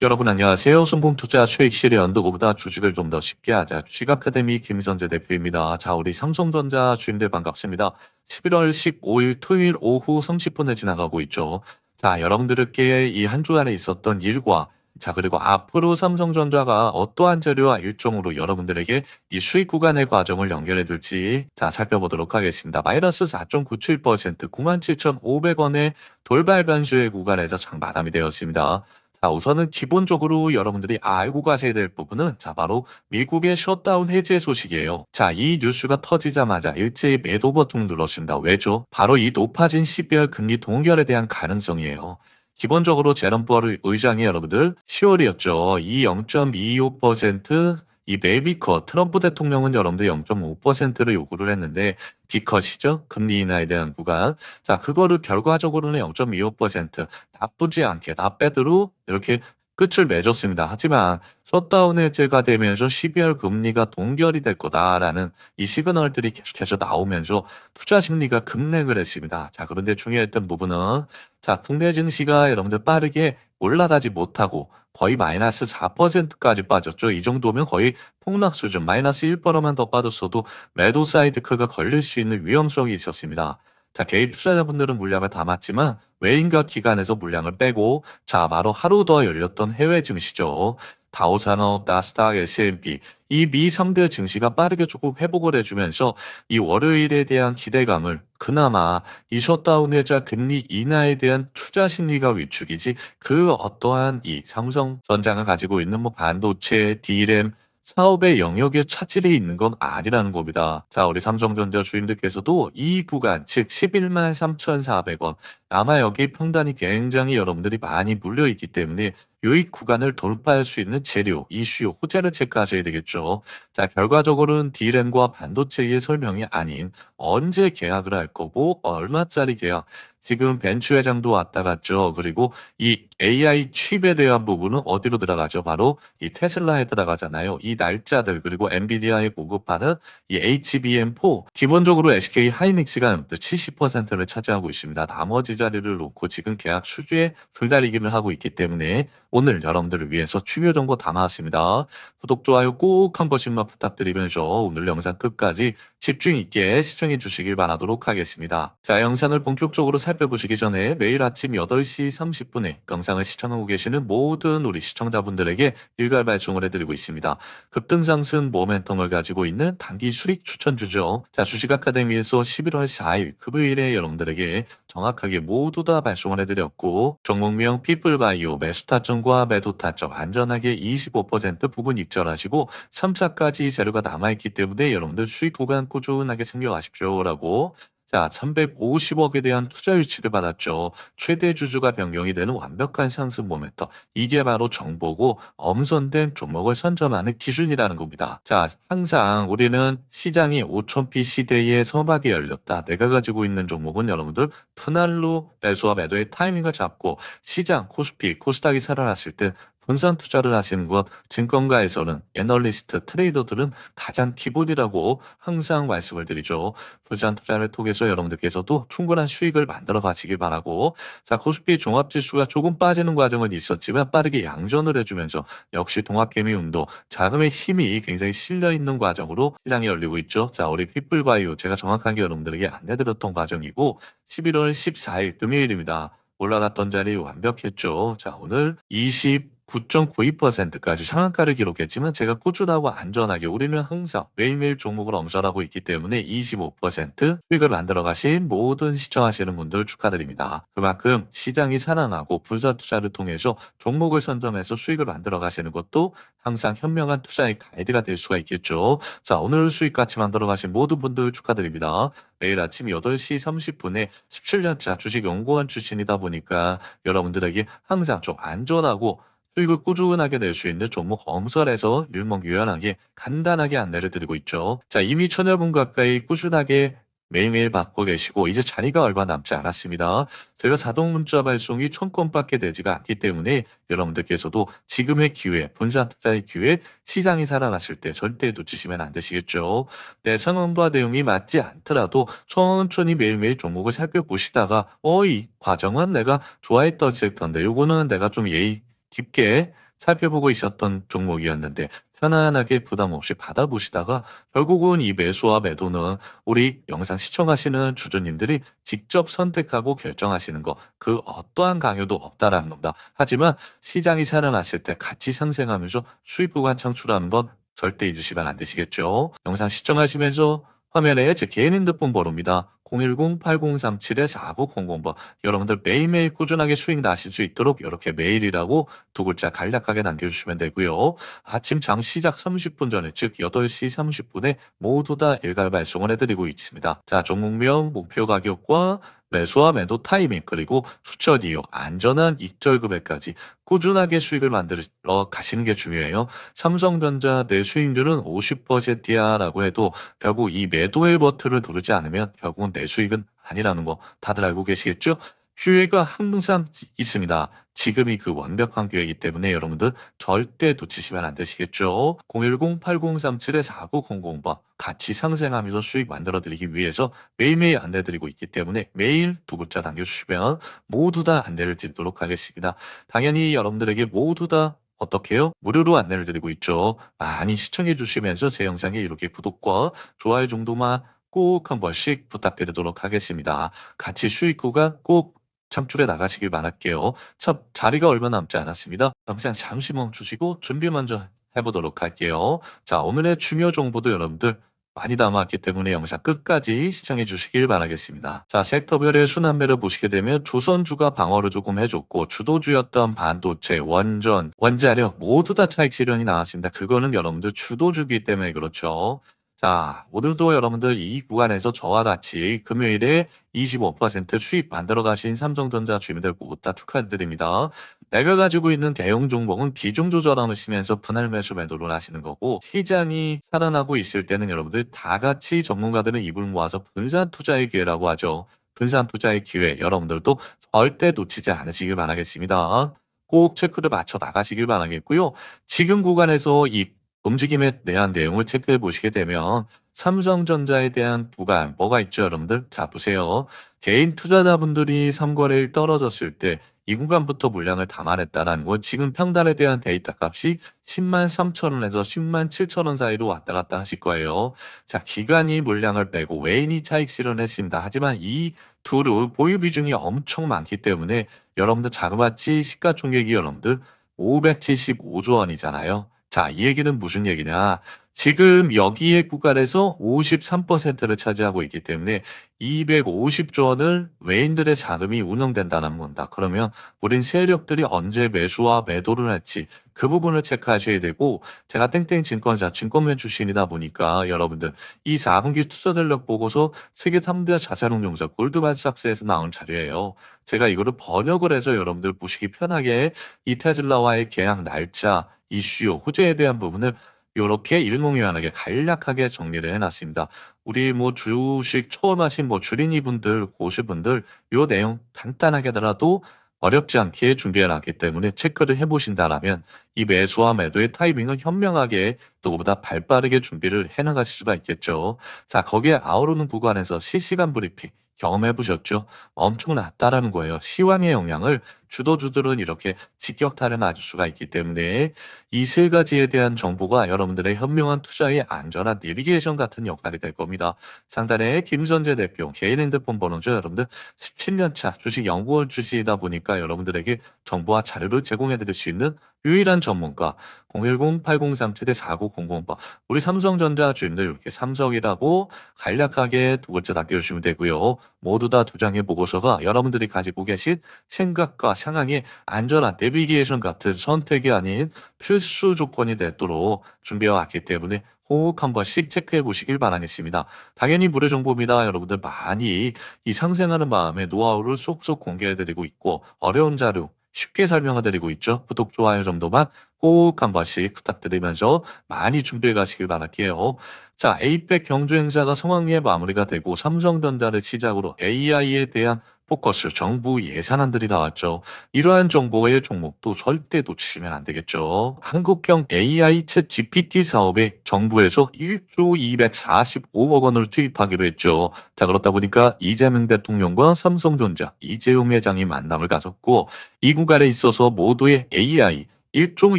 여러분 안녕하세요. 순봉투자 수익실의 연도보다 주식을 좀 더 쉽게 하자. 주식 아카데미 김선재 대표입니다. 자, 우리 삼성전자 주임들 반갑습니다. 11월 15일 토요일 오후 30분에 지나가고 있죠. 자, 여러분들께 이 한주 안에 있었던 일과 자, 그리고 앞으로 삼성전자가 어떠한 재료와 일종으로 여러분들에게 이 수익 구간의 과정을 연결해 둘지 자, 살펴보도록 하겠습니다. 마이너스 4.97% 97,500원의 돌발 변수의 구간에서 장 마감이 되었습니다. 자, 우선은 기본적으로 여러분들이 알고 가셔야 될 부분은 자, 바로 미국의 셧다운 해제 소식이에요. 자, 이 뉴스가 터지자마자 일제히 매도 버튼 눌렀습니다. 왜죠? 바로 이 높아진 12월 금리 동결에 대한 가능성이에요. 기본적으로 제롬 버를 의장이 여러분들 10월이었죠. 이 0.25%, 이 메이비컷 트럼프 대통령은 여러분들 0.5%를 요구를 했는데 비컷이죠. 금리 인하에 대한 구간. 자, 그거를 결과적으로는 0.25% 나쁘지 않게 나빼드로 이렇게 끝을 맺었습니다. 하지만 셧다운 해제가 되면서 12월 금리가 동결이 될 거다라는 이 시그널들이 계속해서 나오면서 투자 심리가 급냉을 했습니다. 자, 그런데 중요했던 부분은 자, 국내 증시가 여러분들 빠르게 올라가지 못하고 거의 마이너스 4%까지 빠졌죠. 이 정도면 거의 폭락 수준, 마이너스 1%만 더 빠졌어도 매도 사이드 크가 걸릴 수 있는 위험성이 있었습니다. 자, 개인 투자자분들은 물량을 담았지만 외인과 기관에서 물량을 빼고 자, 바로 하루 더 열렸던 해외 증시죠. 다우 산업, 나스닥, S&P 이미 3대 증시가 빠르게 조금 회복을 해주면서 이 월요일에 대한 기대감을 그나마 이 셧다운 해자 금리 인하에 대한 투자 심리가 위축이지 그 어떠한 이 삼성전자가 가지고 있는 뭐 반도체, D램 사업의 영역에 차질이 있는 건 아니라는 겁니다. 자, 우리 삼성전자 주인들께서도 이 구간, 즉 11만 3,400원, 아마 여기 평단이 굉장히 여러분들이 많이 물려있기 때문에 유익 구간을 돌파할 수 있는 재료, 이슈, 호재를 체크하셔야 되겠죠. 자, 결과적으로는 D램과 반도체의 설명이 아닌 언제 계약을 할 거고 얼마짜리 계약, 지금 벤츠 회장도 왔다 갔죠. 그리고 이 AI 칩에 대한 부분은 어디로 들어가죠? 바로 이 테슬라에 들어가잖아요. 이 날짜들 그리고 엔비디아에 보급하는 이 HBM4 기본적으로 SK 하이닉스가 70%를 차지하고 있습니다. 나머지 자리를 놓고 지금 계약 수주에 불달리기를 하고 있기 때문에 오늘 여러분들을 위해서 중요 정보 담아왔습니다. 구독, 좋아요 꼭 한 번씩만 부탁드리면서 오늘 영상 끝까지 집중 있게 시청해 주시길 바라도록 하겠습니다. 자, 영상을 본격적으로 살펴보시기 전에 매일 아침 8시 30분에 영상을 시청하고 계시는 모든 우리 시청자분들에게 일괄 발송을 해드리고 있습니다. 급등상승 모멘텀을 가지고 있는 단기 수익 추천주죠. 자, 주식 아카데미에서 11월 4일 금요일에 여러분들에게 정확하게 모두 다 발송을 해드렸고 종목명 피플바이오 매수 타점과 매도 타점 안전하게 25% 부분 익절하시고 3차까지 재료가 남아있기 때문에 여러분들 수익 구간 꾸준하게 챙겨가십시오라고 자, 350억에 대한 투자 유치를 받았죠. 최대 주주가 변경이 되는 완벽한 상승 모멘터. 이게 바로 정보고 엄선된 종목을 선점하는 기준이라는 겁니다. 자, 항상 우리는 시장이 5천피 시대에 서막이 열렸다. 내가 가지고 있는 종목은 여러분들 분할로 매수와 매도의 타이밍을 잡고 시장, 코스피, 코스닥이 살아났을 때 분산 투자를 하시는 것 증권가에서는 애널리스트, 트레이더들은 가장 기본이라고 항상 말씀을 드리죠. 분산 투자를 통해서 여러분들께서도 충분한 수익을 만들어 가시길 바라고 자 코스피 종합지수가 조금 빠지는 과정은 있었지만 빠르게 양전을 해주면서 역시 동학개미 운동 자금의 힘이 굉장히 실려 있는 과정으로 시장이 열리고 있죠. 자 우리 피플바이오 제가 정확하게 여러분들에게 안내드렸던 과정이고 11월 14일 금요일입니다. 올라갔던 자리 완벽했죠. 자 오늘 20 9.92%까지 상한가를 기록했지만 제가 꾸준하고 안전하게 우리는 항상 매일매일 종목을 엄선하고 있기 때문에 25% 수익을 만들어 가신 모든 시청하시는 분들 축하드립니다. 그만큼 시장이 살아나고 분산 투자를 통해서 종목을 선점해서 수익을 만들어 가시는 것도 항상 현명한 투자의 가이드가 될 수가 있겠죠. 자, 오늘 수익 같이 만들어 가신 모든 분들 축하드립니다. 매일 아침 8시 30분에 17년차 주식 연구원 출신이다 보니까 여러분들에게 항상 좀 안전하고 수익을 꾸준하게 낼 수 있는 종목 엄설에서 일목요연하게 간단하게 안내를 드리고 있죠. 자, 이미 천여 분 가까이 꾸준하게 매일매일 받고 계시고 이제 자리가 얼마 남지 않았습니다. 저희가 자동 문자 발송이 천 건밖에 되지가 않기 때문에 여러분들께서도 지금의 기회, 분산 투자의 기회, 시장이 살아났을 때 절대 놓치시면 안 되시겠죠. 내 상황과 내용이 맞지 않더라도 천천히 매일매일 종목을 살펴보시다가 어, 이 과정은 내가 좋아했던 섹터인데 요거는 내가 좀 예의 깊게 살펴보고 있었던 종목이었는데 편안하게 부담 없이 받아보시다가 결국은 이 매수와 매도는 우리 영상 시청하시는 주주님들이 직접 선택하고 결정하시는 거 그 어떠한 강요도 없다라는 겁니다. 하지만 시장이 살아났을 때 같이 상생하면서 수익 구간 창출하는 건 절대 잊으시면 안 되시겠죠. 영상 시청하시면서 화면에 제 개인 핸드폰 번호입니다. 010-8037-4900번. 여러분들 매일매일 꾸준하게 수익 나실 수 있도록 이렇게 메일이라고 두 글자 간략하게 남겨주시면 되고요. 아침 장 시작 30분 전에 즉 8시 30분에 모두 다 일괄 발송을 해드리고 있습니다. 자 종목명, 목표 가격과 매수와 매도 타이밍 그리고 수천 이후 안전한 익절 금액까지 꾸준하게 수익을 만들어 가시는 게 중요해요. 삼성전자 내 수익률은 50%야 라고 해도 결국 이 매도의 버튼을 누르지 않으면 결국은 내 수익은 아니라는 거 다들 알고 계시겠죠? 휴일가 항상 있습니다. 지금이 그 완벽한 기회이기 때문에 여러분들 절대 놓치시면 안 되시겠죠. 010-8037-4900번 같이 상생하면서 수익 만들어 드리기 위해서 매일매일 안내드리고 있기 때문에 매일 두 글자 남겨주시면 모두 다 안내를 드리도록 하겠습니다. 당연히 여러분들에게 모두 다 어떻게 해요? 무료로 안내를 드리고 있죠. 많이 시청해 주시면서 제 영상에 이렇게 구독과 좋아요 정도만 꼭 한 번씩 부탁드리도록 하겠습니다. 같이 수익 구간 꼭 창출해 나가시길 바랄게요. 참 자리가 얼마 남지 않았습니다. 영상 잠시 멈추시고 준비 먼저 해보도록 할게요. 자 오늘의 중요 정보도 여러분들 많이 담았기 때문에 영상 끝까지 시청해 주시길 바라겠습니다. 자, 섹터별의 순환매를 보시게 되면 조선주가 방어를 조금 해줬고 주도주였던 반도체, 원전, 원자력 모두 다 차익 실현이 나왔습니다. 그거는 여러분들 주도주기 때문에 그렇죠. 자, 오늘도 여러분들 이 구간에서 저와 같이 금요일에 25% 수익 만들어 가신 삼성전자 주민들 모두 다 축하드립니다. 내가 가지고 있는 대형 종목은 비중 조절하시면서 분할 매수 매도를 하시는 거고 시장이 살아나고 있을 때는 여러분들 다 같이 전문가들은 입을 모아서 분산 투자의 기회라고 하죠. 분산 투자의 기회 여러분들도 절대 놓치지 않으시길 바라겠습니다. 꼭 체크를 맞춰 나가시길 바라겠고요. 지금 구간에서 이 움직임에 대한 내용을 체크해 보시게 되면 삼성전자에 대한 구간 뭐가 있죠 여러분들? 자 보세요. 개인 투자자분들이 3거래일 떨어졌을 때 이 구간부터 물량을 담아냈다라는 건 지금 평단에 대한 데이터 값이 10만 3천 원에서 10만 7천 원 사이로 왔다 갔다 하실 거예요. 자 기간이 물량을 빼고 외인이 차익 실현했습니다. 하지만 이 둘은 보유 비중이 엄청 많기 때문에 여러분들 자그마치 시가총액이 여러분들 575조 원이잖아요. 자, 이 얘기는 무슨 얘기냐? 지금 여기에 구간에서 53%를 차지하고 있기 때문에 250조 원을 외인들의 자금이 운영된다는 겁니다. 그러면 우린 세력들이 언제 매수와 매도를 할지 그 부분을 체크하셔야 되고 제가 땡땡 증권사 증권맨 출신이다 보니까 여러분들 이 4분기 투자 전력 보고서 세계 3대 자산운용사 골드만삭스에서 나온 자료예요. 제가 이거를 번역을 해서 여러분들 보시기 편하게 이 테슬라와의 계약 날짜, 이슈, 호재에 대한 부분을 이렇게 일목요연하게 간략하게 정리를 해놨습니다. 우리 뭐 주식 처음 하신 뭐 주린이 분들, 고시 분들 요 내용 간단하게더라도 어렵지 않게 준비해놨기 때문에 체크를 해보신다라면 이 매수와 매도의 타이밍을 현명하게 누구보다 발빠르게 준비를 해나가실 수가 있겠죠. 자 거기에 아우르는 구간에서 실시간 브리핑 경험해 보셨죠? 엄청 낮다라는 거예요. 시황의 영향을 주도주들은 이렇게 직격탄을 맞을 수가 있기 때문에 이 세 가지에 대한 정보가 여러분들의 현명한 투자의 안전한 내비게이션 같은 역할이 될 겁니다. 상단에 김선재 대표 개인 핸드폰 번호죠. 여러분들 17년차 주식 연구원 출신이다 보니까 여러분들에게 정보와 자료를 제공해 드릴 수 있는 유일한 전문가 010-8037-4900번 우리 삼성전자 주인들 이렇게 삼성이라고 간략하게 두 글자 남겨주시면 되고요. 모두 다 두 장의 보고서가 여러분들이 가지고 계신 생각과 상황의 안전한 내비게이션 같은 선택이 아닌 필수 조건이 되도록 준비해 왔기 때문에 꼭 한 번씩 체크해 보시길 바라겠습니다. 당연히 무료 정보입니다. 여러분들 많이 이 상생하는 마음에 노하우를 쏙쏙 공개해 드리고 있고 어려운 자료 쉽게 설명해 드리고 있죠. 구독, 좋아요 정도만 꼭 한 번씩 부탁드리면서 많이 준비해 가시길 바랄게요. 자, 에이펙 경주 행사가 성황리에 마무리가 되고 삼성전자를 시작으로 AI에 대한 포커스 정부 예산안들이 나왔죠. 이러한 정보의 종목도 절대 놓치시면 안 되겠죠. 한국형 AI 챗 GPT 사업에 정부에서 1조 245억 원을 투입하기로 했죠. 자, 그렇다 보니까 이재명 대통령과 삼성전자 이재용 회장이 만남을 가졌고 이 구간에 있어서 모두의 AI 1조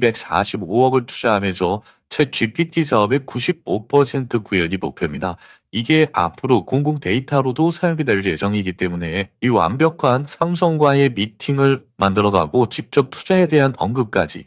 245억을 투자하면서 챗 GPT 사업의 95% 구현이 목표입니다. 이게 앞으로 공공 데이터로도 사용이 될 예정이기 때문에 이 완벽한 삼성과의 미팅을 만들어가고 직접 투자에 대한 언급까지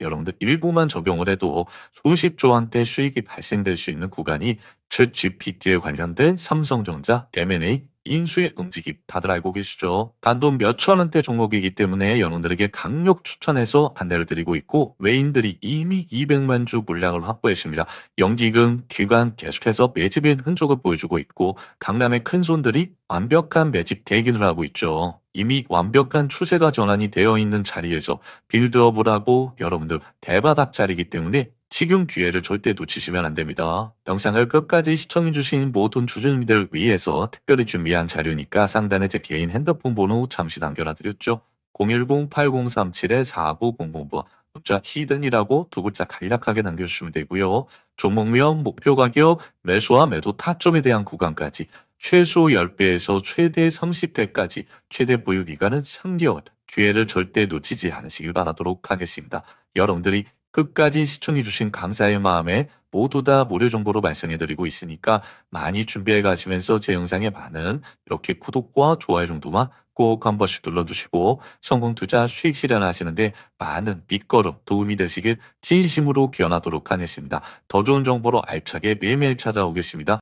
여러분들 일부만 적용을 해도 수십조 원대 수익이 발생될 수 있는 구간이 챗 GPT에 관련된 삼성전자 M&A 인수의 움직임 다들 알고 계시죠? 단돈 몇천 원대 종목이기 때문에 여러분들에게 강력 추천해서 안내를 드리고 있고 외인들이 이미 200만 주 물량을 확보했습니다. 연기금, 기관 계속해서 매집의 흔적을 보여주고 있고 강남의 큰 손들이 완벽한 매집 대기를 하고 있죠. 이미 완벽한 추세가 전환이 되어 있는 자리에서 빌드업을 하고 여러분들 대바닥 자리이기 때문에 지금 기회를 절대 놓치시면 안 됩니다. 영상을 끝까지 시청해주신 모든 주주님들 위해서 특별히 준비한 자료니까 상단에 제 개인 핸드폰 번호 잠시 남겨놔드렸죠. 010-8037-4900번 문자 히든이라고 두 글자 간략하게 남겨주시면 되고요. 종목명, 목표 가격, 매수와 매도 타점에 대한 구간까지 최소 10배에서 최대 30배까지 최대 보유 기간은 3개월 기회를 절대 놓치지 않으시길 바라도록 하겠습니다. 여러분들이 끝까지 시청해주신 감사의 마음에 모두 다 무료 정보로 말씀해드리고 있으니까 많이 준비해 가시면서 제 영상에 많은 이렇게 구독과 좋아요 정도만 꼭 한 번씩 눌러주시고 성공 투자 수익 실현하시는데 많은 밑거름 도움이 되시길 진심으로 기원하도록 하겠습니다. 더 좋은 정보로 알차게 매일매일 찾아오겠습니다.